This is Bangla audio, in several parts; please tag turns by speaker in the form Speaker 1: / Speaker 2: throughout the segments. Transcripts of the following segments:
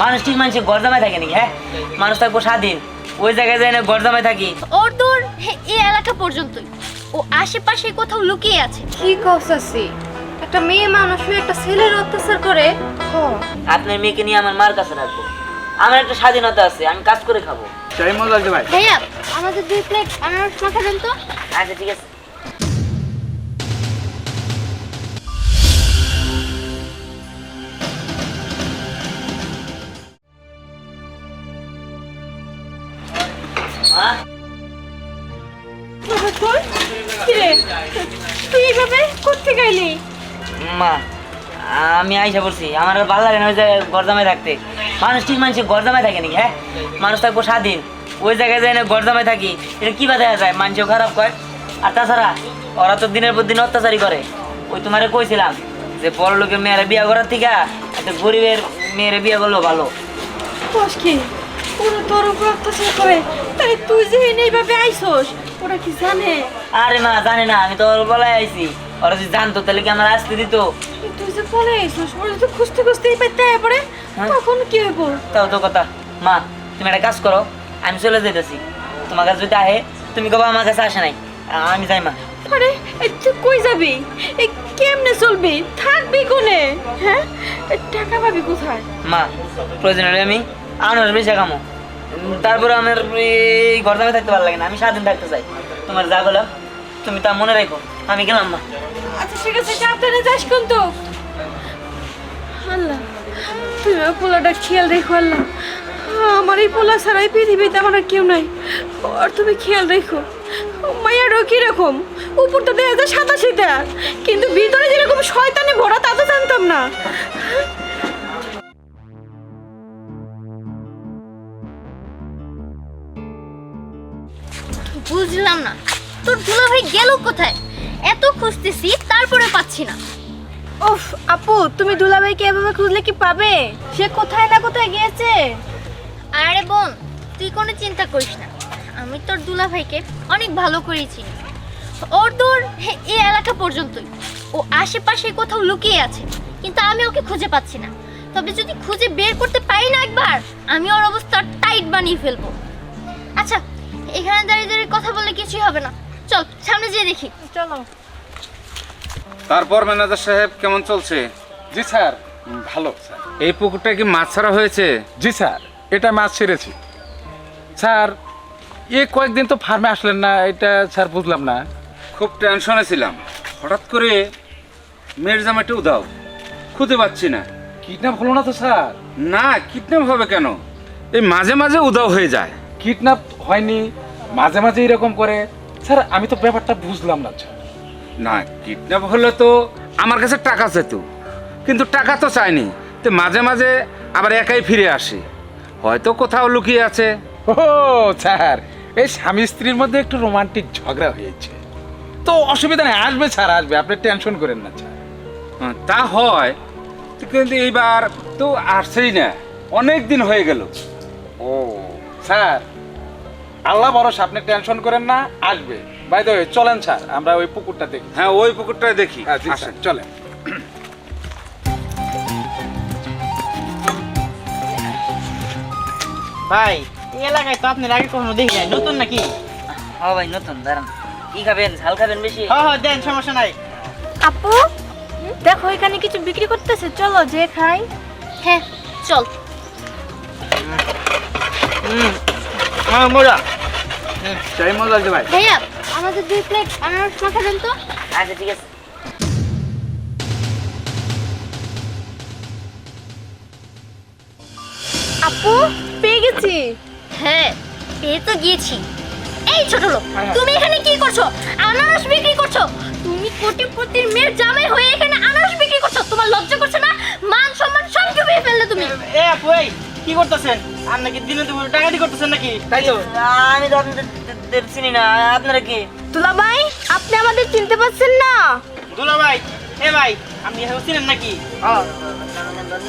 Speaker 1: মানুষ ঠিক মানুষের গরদামায় থাকে নাকি হ্যাঁ? মানুষ থাকব স্বাধীন। ওই জায়গায় যাই না গরদামায় থাকি।
Speaker 2: ওর দূর এই এলাকা পর্যন্তই। ও আশেপাশে কোথাও লুকিয়ে আছে।
Speaker 3: কি কসাসি একটা মেয়ে মানুষ হয়ে একটা ছেলের অত্যাচার করে হ।
Speaker 1: আপনার মেয়েকে নিয়ে আমার মার কাছে রাখব। আমার একটা স্বাধীনতা আছে আমি কাজ করে খাব।
Speaker 4: চাই মজা লাগছে ভাই।
Speaker 2: ভাইয়া আমাদের দুই প্লেট আনারস মাখা দেন তো।
Speaker 1: আচ্ছা ঠিক আছে।
Speaker 3: গেলি
Speaker 1: মা আমি আইসা বলছি আমার আর ভালো লাগে না ওই জায়গায় গরদামায় থাকতে। মানুষ ঠিক মানুষের গরদামায় থাকে নাকি হ্যাঁ? মানুষ থাকব স্বাধীন। ওই জায়গায় যাই না গরদামায় থাকি এটা কি দেখা যায় মানুষও খারাপ কয়? আর তাছাড়া ওরা তো দিনের পর দিন অত্যাচারই করে। ওই তোমারে কইছিলাম যে বড় লোকের মেয়েরা বিয়ে করার থেকে একটা গরিবের মেয়েরা বিয়ে করল ভালো।
Speaker 3: কি? ওরা তোর উপর অত্যাচার করে তাই তুই যে এইভাবে আইসোস ওরা কি জানে?
Speaker 1: আরে মা জানে না আমি তো ওর বলাই আইছি। ওরা যদি জানতো তাহলে কি আমার আসতে দিত?
Speaker 3: তুই যে পরে আইসোস ওরা তো খুঁজতে খুঁজতে এই পাইতে আয় পড়ে
Speaker 1: হ্যাঁ।
Speaker 3: তখন কি হইব?
Speaker 1: তাও তো কথা। মা তুমি একটা কাজ করো আমি চলে যেতেছি তোমার কাছে যদি আহে তুমি কবা আমার কাছে আসে নাই। আমি যাই মা।
Speaker 3: আরে তুই কই যাবি? এই কেমনে চলবি? থাকবি কোনে? হ্যাঁ? টাকা পাবি কোথায়?
Speaker 1: মা প্রয়োজন হলে আমি আনার বেশি কামো। তারপরে আমার এই ঘর দামে থাকতে ভালো লাগে না, আমি স্বাধীন থাকতে চাই। তোমার যা বললাম তুমি তা মনে রাখো, আমি গেলাম মা
Speaker 3: আচ্ছা ঠিক আছে সাবধানে যাস কিন্তু। আল্লাহ, তুমি পোলাটা খেয়াল রেখো, আল্লাহ। আমার এই পোলা ছাড়াই পৃথিবীতে আমার আর কেউ নাই। আর তুমি খেয়াল রেখো মায়ারও কীরকম? উপরটা দেখা যায় সাদা সিধা কিন্তু ভিতরে যেরকম শয়তানে ভরা, তা তো জানতাম না।
Speaker 2: বুঝলাম না। তোর দুলাভাই গেল কোথায়? এত খুঁজতেছি তারপরে পাচ্ছি না।
Speaker 3: ওফ আপু তুমি দুলাভাইকে এভাবে খুঁজলে কি পাবে? সে কোথায় না কোথায় গিয়েছে?
Speaker 2: আরে বোন তুই কোনো চিন্তা করিস না। আমি তোর দুলাভাইকে অনেক ভালো করেছি ওর দূর এই এলাকা পর্যন্তই। ও আশেপাশে কোথাও লুকিয়ে আছে কিন্তু আমি ওকে খুঁজে পাচ্ছি না। তবে যদি খুঁজে বের করতে পারি না একবার আমি ওর অবস্থা টাইট বানিয়ে ফেলব। আচ্ছা এখানে দাঁড়িয়ে দাঁড়িয়ে কথা বললে কিছুই হবে না। চল সামনে যেয়ে দেখি।
Speaker 3: চলো।
Speaker 4: তারপর ম্যানেজার সাহেব কেমন চলছে?
Speaker 5: জি স্যার। ভালো স্যার।
Speaker 4: এই পুকুরটা কি মাছ ছাড়া হয়েছে?
Speaker 5: জি স্যার এটা মাছ ছেড়েছি। স্যার এ কয়েকদিন তো ফার্মে আসলেন না এটা স্যার বুঝলাম না।
Speaker 4: খুব টেনশনে ছিলাম। হঠাৎ করে মেয়ের জামাটা উদাও খুঁজে পাচ্ছি না।
Speaker 5: কিডন্যাপ হলো না তো স্যার?
Speaker 4: না কিডন্যাপ হবে কেন? এই মাঝে মাঝে উদাও হয়ে যায়।
Speaker 5: কিডন্যাপ হয়নি মাঝে মাঝে এরকম করে। স্যার আমি তো ব্যাপারটা বুঝলাম না স্যার।
Speaker 4: না কিডন্যাপ হলে তো আমার কাছে টাকা চেত কিন্তু টাকা তো চাইনি। তো মাঝে মাঝে আবার একাই ফিরে আসি। হয়তো কোথাও লুকিয়ে আছে।
Speaker 5: ও স্যার এই স্বামী স্ত্রীর মধ্যে একটু রোমান্টিক ঝগড়া হয়েছে। তো অসুবিধা নেই আসবে স্যার আসবে। আপনি টেনশন করেন না স্যার।
Speaker 4: তা হয়। কিন্তু এইবার তো আসছেই না। অনেক দিন হয়ে গেল।
Speaker 5: ও। স্যার আল্লাহ ভরসা আপনি টেনশন করেন না আসবে। বাই দ্য চলেন স্যার আমরা ওই পুকুরটা দেখি।
Speaker 4: হ্যাঁ ওই পুকুরটাই দেখি।
Speaker 5: হ্যাঁ
Speaker 4: আসেন।
Speaker 5: চলেন।
Speaker 6: ভাই এই এলাকায় তো আপনার আগে কখনো দেখি নাই। নতুন নাকি?
Speaker 1: হ্যাঁ ভাই নতুন দাঁড়ান। কি খাবেন? ঝাল খাবেন বেশি?
Speaker 6: হ্যাঁ হ্যাঁ দেন সমস্যা নাই।
Speaker 3: আপু দেখো এখানে কিছু বিক্রি করতেছে। চলো যে খাই।
Speaker 2: হ্যাঁ চল।
Speaker 6: হ্যাঁ মোরা চাই মজা লাগছে ভাই।
Speaker 2: ভাইয়া আমাদের দুই প্লেট আনারস মাখা দেন তো।
Speaker 1: আচ্ছা ঠিক আছে।
Speaker 3: আপু পেয়ে গেছি।
Speaker 2: হ্যাঁ পেয়ে তো গিয়েছি। এই ছোট লোক
Speaker 6: হ্যাঁ।
Speaker 2: তুমি এখানে কি করছ? আনারস বিক্রি করছ? তুমি কোটিপতির মেয়ের জামাই হয়ে এখানে আনারস বিক্রি করছ? তোমার লজ্জা করছে না? মান সম্মান সব ডুবিয়ে ফেললে তুমি।
Speaker 6: এ আপু এই। কি করতেছেন? আর নাকি দিনে দুপুরে ডাকাতি করতেছেন নাকি? তাই তো?
Speaker 1: আমি তো আপনাদের চিনি না। আপনারা কি?
Speaker 3: দুলা ভাই আপনি আমাদের চিনতে পারছেন না।
Speaker 6: দুলা ভাই এ ভাই আপনি এখন চিনেন নাকি?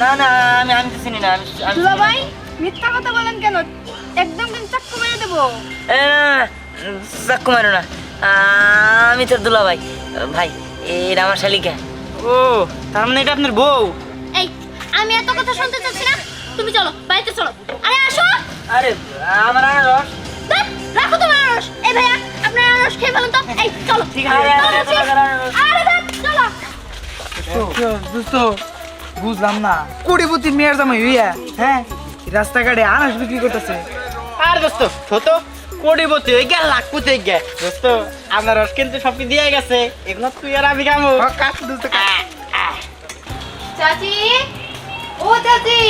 Speaker 1: না না আমি আমি তো চিনি না আমি আমি চিনি
Speaker 3: মিথ্যা কথা বলেন কেন? একদম কিন্তু চাক্কু মেরে দেবো।
Speaker 1: চাক্কু মারো না। আমি তো দুলা ভাই ভাই এটা আমার শালিকা।
Speaker 6: ও তার মানে এটা আপনার বউ?
Speaker 2: এই আমি এত কথা শুনতে চাচ্ছি না।
Speaker 7: তুমি চলো বাড়িতে চলো। আরে আসো।
Speaker 1: আরে আমার আনারস।
Speaker 7: রাখো তোমার আনারস। এই ভাইয়া আপনার আনারস খেয়ে ফেলুন তো। এই চলো।
Speaker 1: ঠিক আছে, আরে,
Speaker 7: চলো।
Speaker 6: দোস্ত বুঝলাম না। কোটিপতি মেয়ের জামাই হইয়া হ্যাঁ? রাস্তাঘাটে আনাস বিক্রি করতেছে। আর দোস্ত ছোট কোটিপতি হয়ে গেল লাখপতি হয়ে গে দোস্ত আনারস কিন্তু সবই দিয়ে গেছে। এগুলো তুই আর আমি খাব কাজ দোস্ত
Speaker 7: চাচি ও চাচি।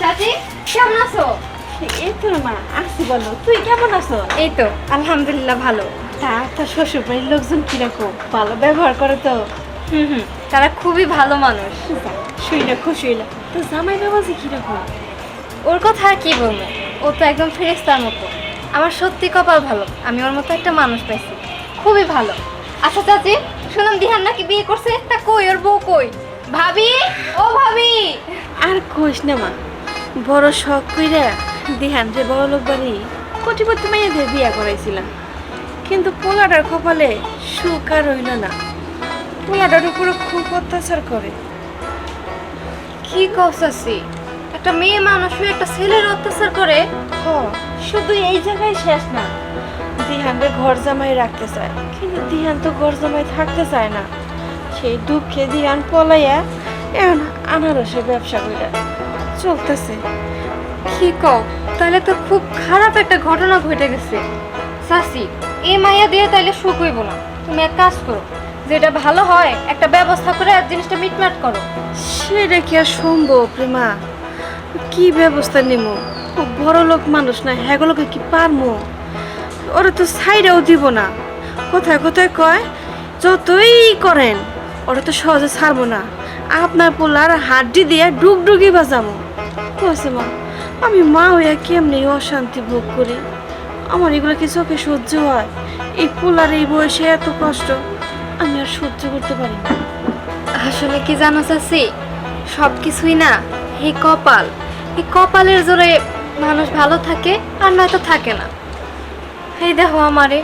Speaker 7: চাচি কেমন আছো?
Speaker 3: এই তো মা আসি বলো তুই কেমন আছো?
Speaker 7: এই তো আলহামদুলিল্লাহ ভালো।
Speaker 3: তা তোর শ্বশুর বাড়ির লোকজন কীরকম? ভালো ব্যবহার করে তো।
Speaker 7: হুম হুম তারা খুবই ভালো মানুষ।
Speaker 3: শুই না খুশি হইলাম তো জামাই বাবা যে কীরকম?
Speaker 7: ওর কথা আর কি বলব? ও তো একদম ফেরেস্তার মতো। আমার সত্যি কপাল ভালো আমি ওর মতো একটা মানুষ পাইছি। খুবই ভালো। আচ্ছা চাচি শুনুন দিহান নাকি বিয়ে করছে? তা কই? ওর বউ কই? ভাবি? ও ভাবি!
Speaker 3: আর কইস না মা বড় শখ কইরা দিহান যে বড় লোক বাড়ি কোটিপতি মাইয়াদের বিয়া করাইছিলাম। কিন্তু পোলাটার কপালে সুখ আর রইল না। পোলাটার উপরে খুব অত্যাচার করে।
Speaker 7: কি কসাসি একটা মেয়ে মানুষ একটা ছেলের অত্যাচার করে?
Speaker 3: হ, শুধু এই জায়গায় শেষ না। দিহানরে ঘর জামাই রাখতে চায়। কিন্তু দিহান তো ঘর জামাই থাকতে চায় না। সেই দুঃখে দিহান পলাইয়া এখন আনারসের ব্যবসা কইরা চলতেছে।
Speaker 7: কি কও, তাহলে তো খুব খারাপ একটা ঘটনা ঘটে গেছে। সাসি, এ মাইয়া দিয়ে তাইলে সুখ হইব না। তুমি এক কাজ করো, যেটা ভালো হয়, একটা ব্যবস্থা করে আর জিনিসটা মিটমাট করো।
Speaker 3: সেটা কি আর সম্ভব প্রেমা কি ব্যবস্থা নিব বড় লোক মানুষ না হ্যাগুলোকে কি পারমো? ওরা তো সাইডেও দিব না। কোথায় কোথায় কয়, যতই করেন, ওরা তো সহজে ছাড়বো না। আপনার পোলার হাড্ডি দিয়ে ডুগডুগি বাজামো। কইছে মা। আমি মা হইয়া কেমনি অশান্তি ভোগ করি? আমার এগুলো কি চোখে সহ্য হয়? এই পোলার এই বয়সে এত কষ্ট, আমি আর সহ্য করতে পারি না।
Speaker 7: আসলে কি জানো চাচি? সব কিছুই না, এই কপাল। এই কপালের জোরে মানুষ ভালো থাকে, আর না নয়তো থাকে না। এই দেখো আমারে,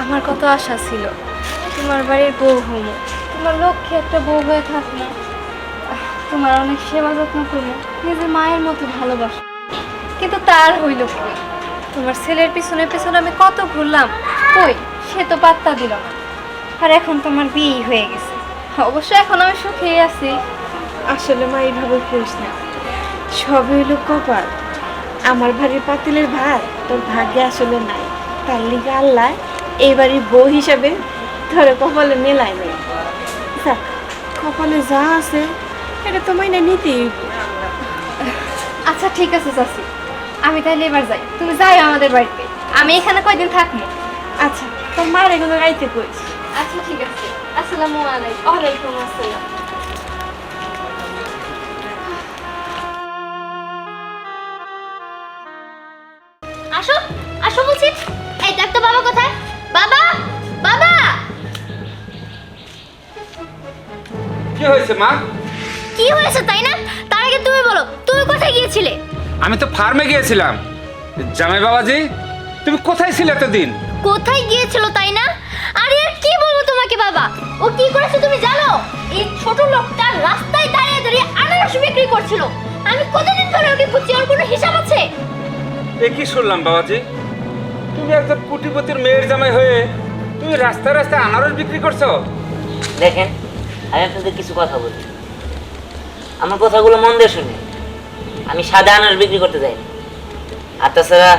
Speaker 7: আমার কত আশা ছিল। তোমার বাড়ির বউ হমো তোমার লক্ষ্যে একটা বউ হয়ে থাকল তোমার অনেক সেবা যত্ন করল নিজের মায়ের মতো ভালোবাসো। কিন্তু তার হইল তোমার ছেলের পিছনে পিছনে আমি কত ঘুরলাম, কই? সে তো পাত্তা দিল না। আর এখন তোমার বিয়ে হয়ে গেছে। অবশ্য এখন আমি সুখেই আছি।
Speaker 3: আসলে মা এইভাবে করিস না। সবই হইল কপাল। আমার ভারী পাতিলের ভাত তোর ভাগ্যে আসলে নাই। তার লিগে আল্লাহ এইবারই বউ হিসাবে ধরে কপালে মেলায় নেই। কপালে যা আছে এটা তো মাইনে হইব।
Speaker 7: আচ্ছা ঠিক আছে চাচি। আমি তাহলে এবার যাই। তুমি যাই আমাদের বাড়িতে। আমি এখানে কয়দিন থাকব?
Speaker 3: আচ্ছা তোর মায়ের এগুলো গাইতে কইস।
Speaker 7: আচ্ছা ঠিক আছে। আসসালামু আলাইকুম।
Speaker 3: ওয়ালাইকুম আসসালাম।
Speaker 7: আসো আসো বলছি। এই দেখ তো বাবা কোথায়? বাবা বাবা!
Speaker 4: কি হয়েছে মা?
Speaker 7: কি হয়েছে তাই না? তার আগে তুমি বলো তুমি কোথায় গিয়েছিলে?
Speaker 4: আমি তো ফার্মে গিয়েছিলাম। জামাই বাবাজি তুমি কোথায় ছিলে এতদিন?
Speaker 7: কোথায় গিয়েছিল তাই না? আরে আর কি বলব তোমাকে বাবা? ও কি করেছে তুমি জানো? এই ছোট লোকটা রাস্তায় দাঁড়িয়ে দাঁড়িয়ে আনারস বিক্রি করছিল। আমি কতদিন ধরে ওকে খুঁজছি? ওর কোনো হিসাব আছে?
Speaker 4: এ কি শুনলাম বাবাজি? তুমি একজন কোটিপতির মেয়ের জামাই হয়ে তুমি রাস্তায় রাস্তায় আনারস বিক্রি করছ?
Speaker 1: দেখেন আমি আপনাদের কিছু কথা বলি। আমার কথাগুলো মন দিয়ে শুনে। আমি সাদা আনার বিক্রি করতে যাই। আর তাছাড়া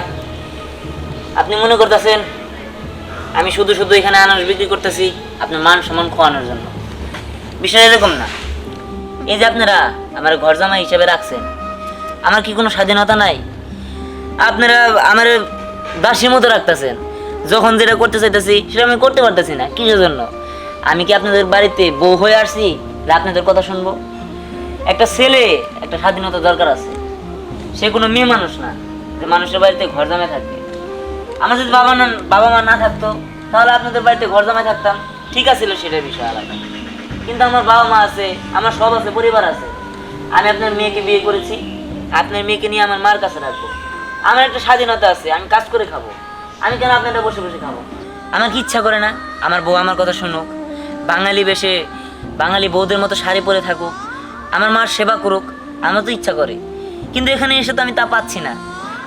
Speaker 1: আপনি মনে করতেছেন, আমি শুধু শুধু এখানে আনারস বিক্রি করতেছি, আপনার মান সম্মান খোয়ানোর জন্য। বিষয় এরকম না। এই যে আপনারা আমার ঘর জামাই হিসেবে রাখছেন, আমার কি কোনো স্বাধীনতা নাই? আপনারা আমার দাসীর মতো রাখতেছেন। যখন যেটা করতে চাইতেছি, সেটা আমি করতে পারতেছি না। কিসের জন্য? আমি কি আপনাদের বাড়িতে বউ হয়ে আসছি? আপনাদের কথা শুনব? একটা ছেলে, একটা স্বাধীনতা দরকার আছে। সে কোনো মেয়ে মানুষ না, যে মানুষের বাড়িতে ঘর জামাই থাকবে। আমার যদি বাবা না, বাবা মা না থাকতো, তাহলে আপনাদের বাড়িতে ঘর জামাই থাকতাম। ঠিক আছিল সেটার বিষয় আলাদা। কিন্তু আমার বাবা মা আছে, আমার সব আছে, পরিবার আছে। আমি আপনার মেয়েকে বিয়ে করেছি, আপনার মেয়েকে নিয়ে আমার মার কাছে রাখব আমার একটা স্বাধীনতা আছে, আমি কাজ করে খাব। আমি কেন আপনারা বসে বসে খাব? আমার কি ইচ্ছা করে না? আমার বউ আমার কথা শুনুক। বাঙালি বেশে, বাঙালি বউদের মতো শাড়ি পরে থাকুক। আমার মার সেবা করুক, আমার তো ইচ্ছা করে। কিন্তু এখানে এসে তো আমি তা পাচ্ছি না।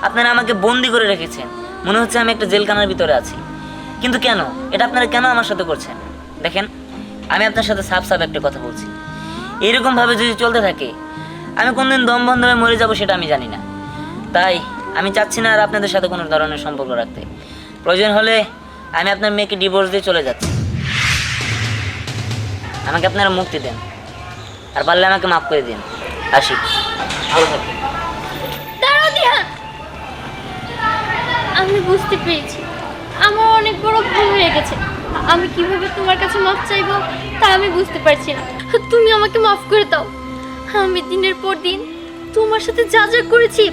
Speaker 1: আপনারা আমাকে বন্দি করে রেখেছেন। মনে হচ্ছে আমি একটা জেলখানার ভিতরে আছি। কিন্তু কেন? এটা আপনারা কেন আমার সাথে করছেন? দেখেন, আমি আপনার সাথে সাফ সাফ একটা কথা বলছি। এইরকমভাবে যদি চলতে থাকে, আমি কোনদিন দম বন্ধ হয়ে মরে যাব সেটা আমি জানি না। তাই আমি চাচ্ছি না আর আপনাদের সাথে কোনো ধরনের সম্পর্ক রাখতে। প্রয়োজন হলে আমি আপনার মেয়েকে ডিভোর্স দিয়ে চলে যাচ্ছি। আমাকে আপনারা মুক্তি দেন। আর পারলে আমাকে মাফ করে দিন। আসি। ভালো
Speaker 2: আমি বুঝতে পেরেছি। আমার অনেক বড় ভুল হয়ে গেছে। আমি কীভাবে তোমার কাছে মাফ চাইব তা আমি বুঝতে পারছি না। তুমি আমাকে মাফ করে দাও। আমি দিনের পর দিন তোমার সাথে যা যা করেছি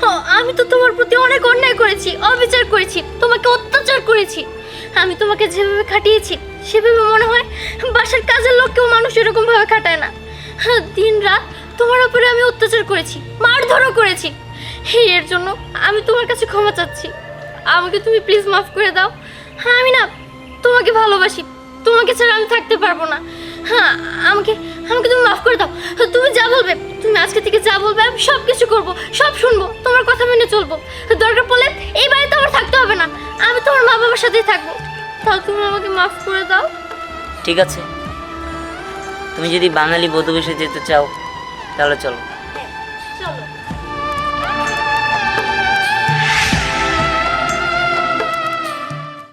Speaker 2: হ, আমি তো তোমার প্রতি অনেক অন্যায় করেছি অবিচার করেছি তোমাকে অত্যাচার করেছি। আমি তোমাকে যেভাবে খাটিয়েছি সেভাবে মনে হয় বাসার কাজের লোককেও মানুষ এরকম ভাবে খাটায় না। হ্যাঁ, দিন রাত তোমার উপরে আমি অত্যাচার করেছি, মারধরও করেছি। এর জন্য আমি তোমার কাছে ক্ষমা চাচ্ছি। আমাকে তুমি প্লিজ মাফ করে দাও। হ্যাঁ আমি না তোমাকে ভালোবাসি। তোমাকে ছাড়া আমি থাকতে পারব না। হ্যাঁ আমাকে আমাকে তুমি মাফ করে দাও। তুমি যা বলবে, তুমি আজকে থেকে যা বলবে, আমি সব কিছু করব, সব শুনব, তোমার কথা মেনে চলবো। দরকার পড়লে এই বাড়িতে আমার থাকতে হবে না। আমি তোমার মা বাবার সাথেই থাকব। তাও তুমি আমাকে মাফ করে দাও।
Speaker 1: ঠিক আছে। তুমি যদি বাঙালি বধুবেশে যেতে চাও তাহলে
Speaker 2: চলো।